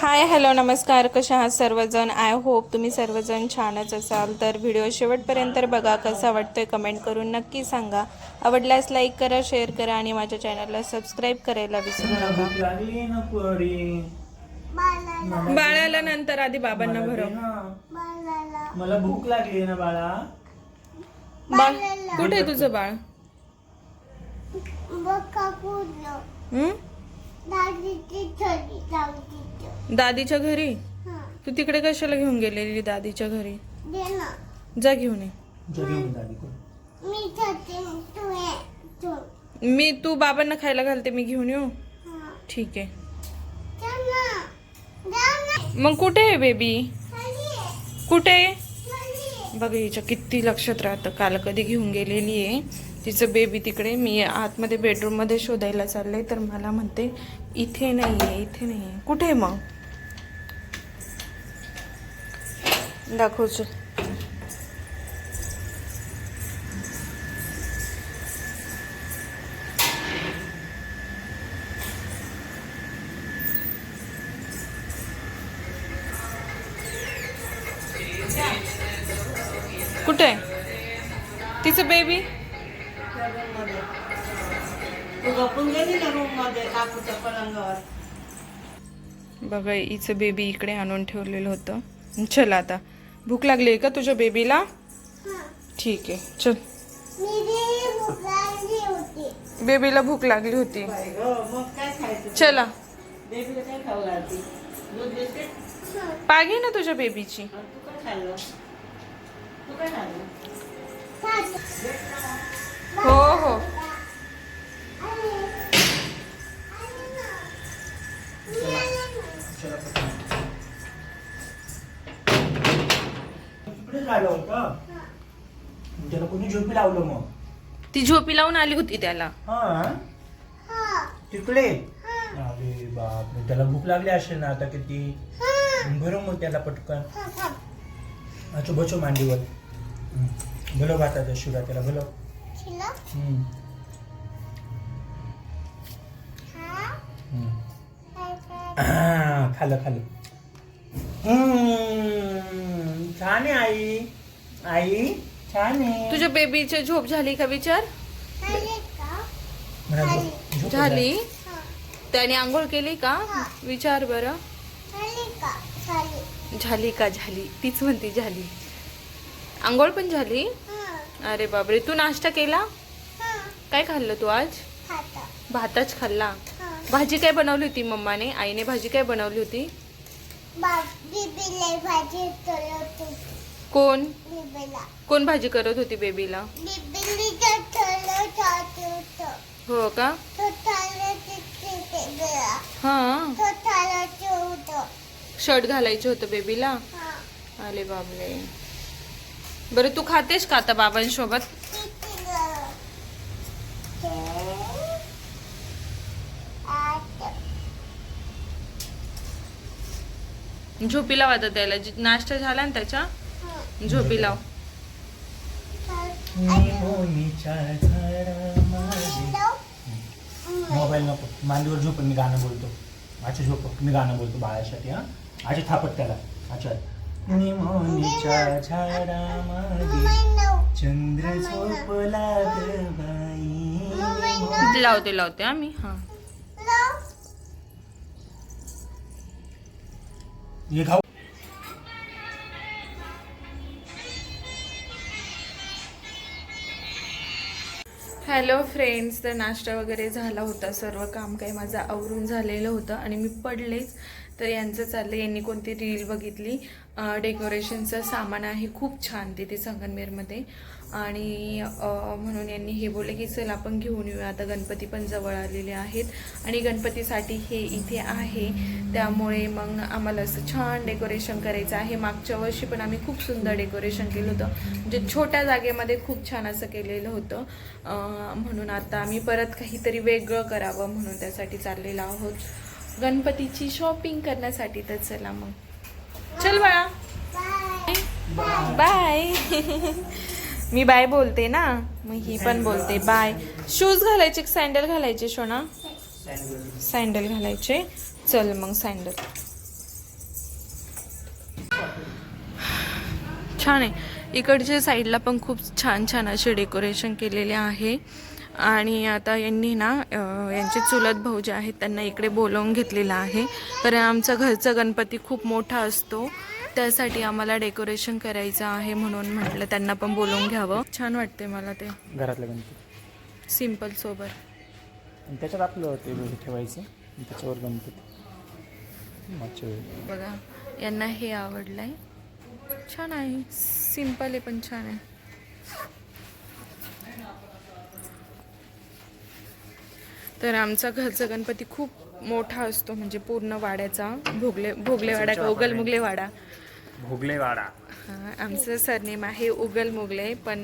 Hi hello नमस्कार. कशा आहात सर्वजण? आय होप तुम्ही सर्वजण छानच असाल. तर व्हिडिओ शेवटपर्यंत बघा कसा वाटतोय कमेंट करून नक्की सांगा. आवडल्यास लाईक करा शेअर करा आणि माझ्या चॅनलला सबस्क्राईब करायला विसरू नका. बाळाला नंतर आधी बाबांना भरव. मला भूक लागली ना बाळा. बाळ कुठे आहे तुझं बाळ? हं? दादीच्या घरी? तू तिकडे कशाला घेऊन गेलेली दादीच्या घरी? जा घेऊन ये. जो घेऊन दादी कोण मी तू बाबांना खायला घालते मी घेऊन येऊ? ठीक आहे. मग कुठे आहे बेबी? कुठे? आहे? बघा हिच्या किती लक्षात राहतं. काल कधी घेऊन गेलेली आहे. तिचं बेबी तिकडे मी आतमध्ये बेडरूममध्ये शोधायला चालले तर मला म्हणते इथे नाही आहे इथे नाही आहे कुठे आहे मग? दाखवच कुठे? आहे तिचं बेबी बघा हिचं बेबी इकडे आणून ठेवलेलं होतं. चल आता. भूक लागली आहे का तुझ्या बेबीला ठीक आहे चल. बेबीला भूक लागली होती. चला. घे ना तुझ्या बेबीची हो झोपी लावलं मग. ती झोपी लावून आली होती त्याला. हा तिकडे? अरे बाप त्याला भूक लागली असेल ना आता किती? बरं मग त्याला पटकन. अच्छा बचो मांडीवर. हम्म. बोलव भाताचा शिवरा त्याला बोलव. हम्म. हम्म. हा, खाल्लं खाल्लं. हम्म, छान आहे आई. आई? छान आहे. तुझ्या बेबीची झोप झाली का विचार? झाली त्याने आंघोळ केली का? विचार बरं. झाली का? झाली. तीच म्हणती झाली. आंघोळ पण झाली? अरे बापरे. तू नाश्ता केला? काय खाल्लं तू आज? भातच खाल्ला. भाजी काय बनवली होती मम्माने? आईने भाजी काय बनवली होती. कोण? कोण भाजी करत होती बेबीला? हो का? हा. शर्ट घालायचं होतं बेबीला? हा. अरे बाबले बरं तू खातेस का आता बाबांसोबत? किती गं? ते आठ. झोपी लाव आता त्याला जी- नाश्ता झाला ना त्याच्या? झोपी लाव. मोबाईल नको. मांडीवर झोप मी गाणं बोलतो. अच्छा झोप मी गाणं बोलतो बाळासाठी हा? अच्छा थापट त्याला. अच्छा निमोनीच्या झाडामागे चंद्र झोपला ग बाई. लावते लावते आम्ही हा. हे खाऊ हॅलो फ्रेंड्स तर नाश्ता वगैरे झाला होता. सर्व काम काही माझं आवरून झालेलं होतं आणि मी पडलेच. तर यांचं चाललं यांनी कोणती रील बघितली? डेकोरेशनचं सामान आहे. खूप छान तिथे संगनमेरमध्ये आणि म्हणून यांनी हे बोलले की चल आपण घेऊन येऊया. आता गणपती पण जवळ आलेले आहेत. आणि गणपतीसाठी हे इथे आहे. त्यामुळे मग आम्हाला असं छान डेकोरेशन करायचं आहे. मागच्या वर्षी पण आम्ही खूप सुंदर डेकोरेशन केलं होतं. म्हणजे छोट्या जागेमध्ये खूप छान असं केलेलं होतं. म्हणून आता आम्ही परत काहीतरी वेगळं करावं म्हणून त्यासाठी चाललेलो आहोत. गणपतीची शॉपिंग करण्यासाठी तर चला मग. चल बाळा. बाय. मी बाय बोलते ना. मग ही पण बोलते. बाय. शूज घालायचे सँडल घालायचे शोना सँडल घालायचे. चल मग सँडल छान आहे. इकडच्या साईडला पण खूप छान छान असे डेकोरेशन केलेले आहे. आणि आता यांनी ना यांचे चुलत भाऊ जे आहेत त्यांना इकडे बोलावून घेतलेलं आहे. कारण आमचा घरचा गणपती खूप मोठा असतो. त्यासाठी आम्हाला डेकोरेशन करायचं आहे म्हणून म्हटलं त्यांना पण बोलवून घ्यावं. छान वाटते मला ते. घरातल्या गणपती? सिंपल सोबर त्याच्यात आपलं ते ठेवायचं त्याच्यावर गणपती. बघा यांना हे आवडलं आहे छान आहे. सिंपल आहे पण छान आहे. तर आमचा घरचा गणपती खूप मोठा असतो म्हणजे पूर्ण वाड्याचा. भोगले भोगलेवाडा का उगल मुगले वाडा भोगलेवाडा. आमचं सरनेम आहे उगल मुगले पण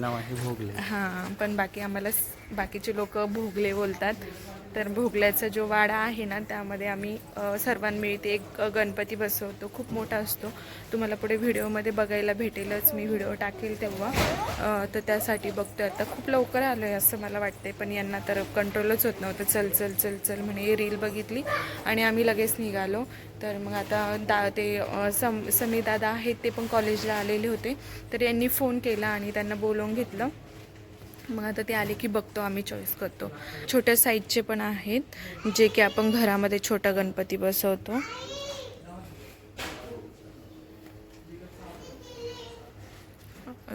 नाव आहे भोगले. हां पण बाकी आम्हाला बाकीचे लोक भोगले बोलतात. तर भोगल्याचा जो वाडा आहे ना त्यामध्ये आम्ही सर्वांमिळते एक गणपती बसवतो. खूप मोठा असतो. तुम्हाला पुढे व्हिडिओमध्ये बघायला भेटेलच. मी व्हिडिओ टाकेल तेव्हा. तर त्यासाठी बघतोय. आता खूप लवकर आलो आहे असं मला वाटतंय पण यांना तर कंट्रोलच होत नव्हतं. चल चल चल चल म्हणे रील बघितली आणि आम्ही लगेच निघालो. तर मग आता दा ते सम समी दादा आहेत ते पण कॉलेजला आलेले होते. तर यांनी फोन केला आणि त्यांना बोलवून घेतलं. मग आता ते आले की बघतो आम्ही चॉईस करतो. छोट्या साईजचे पण आहेत जे की आपण घरामध्ये छोटा गणपती बसवतो.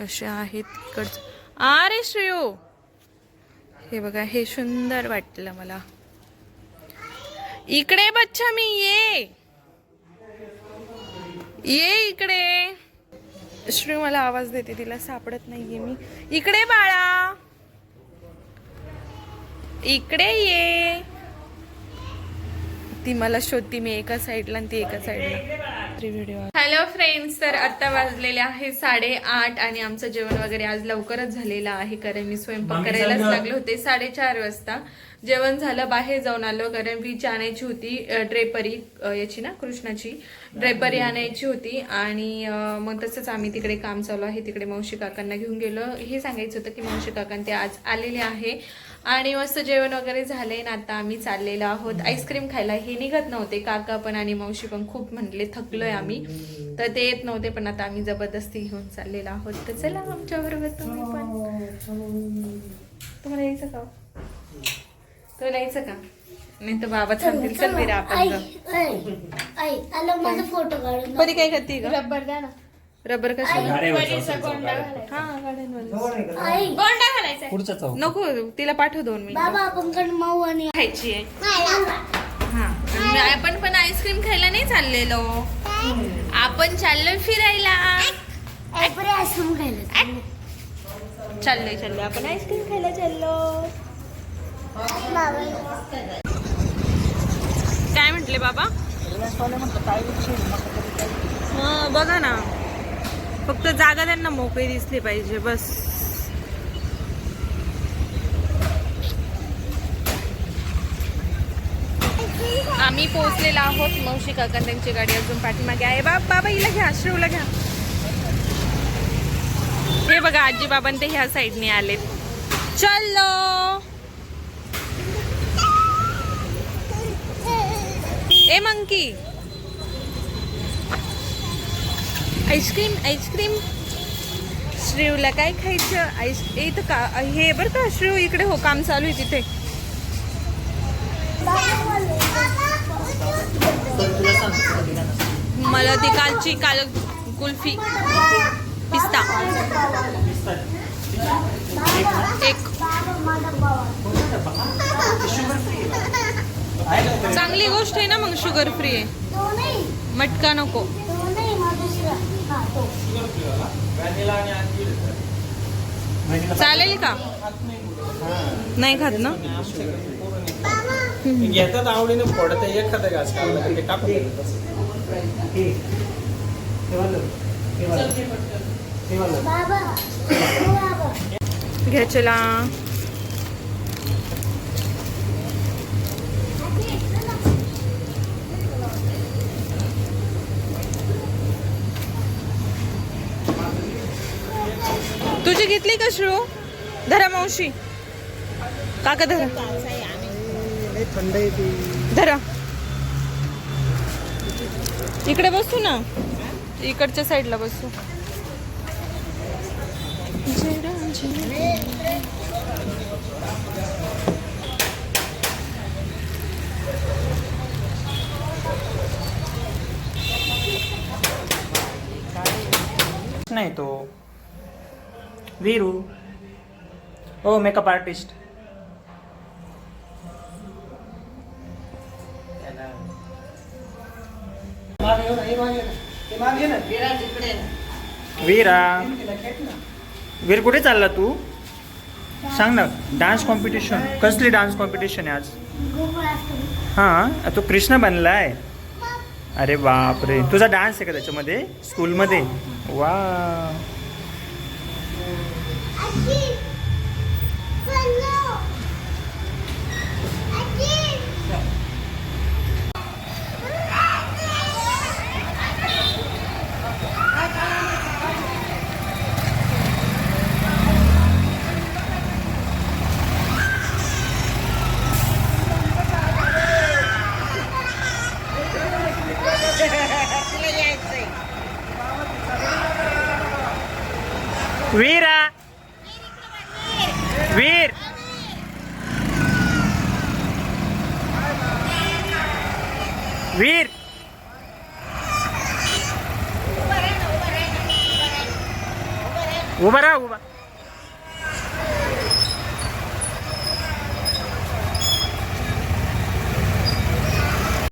असे आहेत इकडचं. अरे श्रेयो! हे बघा हे सुंदर वाटलं मला. इकडे बच्चा मी ये. ये इकडे. श्री मला आवाज देते तिला सापडत नाहीये मी. इकडे बाळा. इकडे ये. ती मला शोधती मी एका साईडला आणि ती एका साईडला. हॅलो फ्रेंड्स तर आता वाजलेले आहे साडेआठ आणि आमचं जेवण वगैरे आज लवकरच झालेलं आहे कारण मी स्वयंपाक करायलाच. लागले होते साडेचार वाजता. जेवण झालं बाहेर जाऊन आलो कारण वीज आणायची होती ड्रेपरी याची ना कृष्णाची ड्रेपरी आणायची होती आणि मग तसंच आम्ही तिकडे काम चालू आहे तिकडे मावशी काकांना घेऊन गेलो. हे सांगायचं होतं की मावशी काकां ते आज आलेले आहे आणि मस्त जेवण वगैरे झाले ना आता आम्ही चाललेलो आहोत. आईस्क्रीम खायला हे निघत नव्हते काका पण आणि मावशी पण खूप म्हणले थकलोय आम्ही तर ते येत नव्हते पण आता आम्ही जबरदस्ती घेऊन चाललेलो आहोत. तर चला आमच्या बरोबर तुम्ही पण. तुम्हाला यायचं का? तुला यायचं का? नाही तर बाबा थांबतील चल बिरा आपण जाऊ. आई आला माझा फोटो काढून परी काय करते रबर द्या ना. रबर हा गोंडा घालायचा चौक नको तिला पाठव दोन मिनिट. बाबा आपण माऊ आणि खायची आहे. हा. आपण पण आईस्क्रीम खायला नाही चाललेलो. आपण चाललोय फिरायला. आईस्क्रीम खायला चाललोय चाललोय. आपण आईस्क्रीम खायला चाललो काय म्हटले बाबा? बघा ना. फक्त जागा त्यांना मोकळी दिसली पाहिजे बस. आम्ही पोहोचलेलो आहोत मावशी काका त्यांची गाडी अजून पाठीमागे आहे. बाब बाबा हिला घ्या श्रीवला घ्या. हे बघा आजी बाबां ते ह्या साईडने आलेत. चलो! ए monkey. Ice cream ice cream श्रीवला काय खायचं? आईस ए, इथं का हे बरं का श्रीव इकडे हो काम चालू आहे तिथे. मला ती कालची काल कुल्फी. पिस्ता. एक. चांगली गोष्ट आहे ना मग शुगर फ्री आहे. तो नाही मटका नको. हा चालेल का? नाही खात ना? घेतात आवडीने फोडत एखादं घास काढलं घेतली का श्रू? धरा मावशी. काका धरा. थंड धरा. इकडे बसू ना. इकडच्या साईडला बसू. नाही तो. वीरू ओ मेकअप आर्टिस्ट वीरा वीर कुठे चालला तू? सांग ना डान्स कॉम्पिटिशन कसली डान्स कॉम्पिटिशन आहे आज? गोकुळाष्टमी हां तू कृष्ण बनलाय. अरे बापरे. तुझा डान्स आहे का त्याच्यामध्ये? स्कूलमध्ये वा वीरा वीर वीर उभा राहा उभा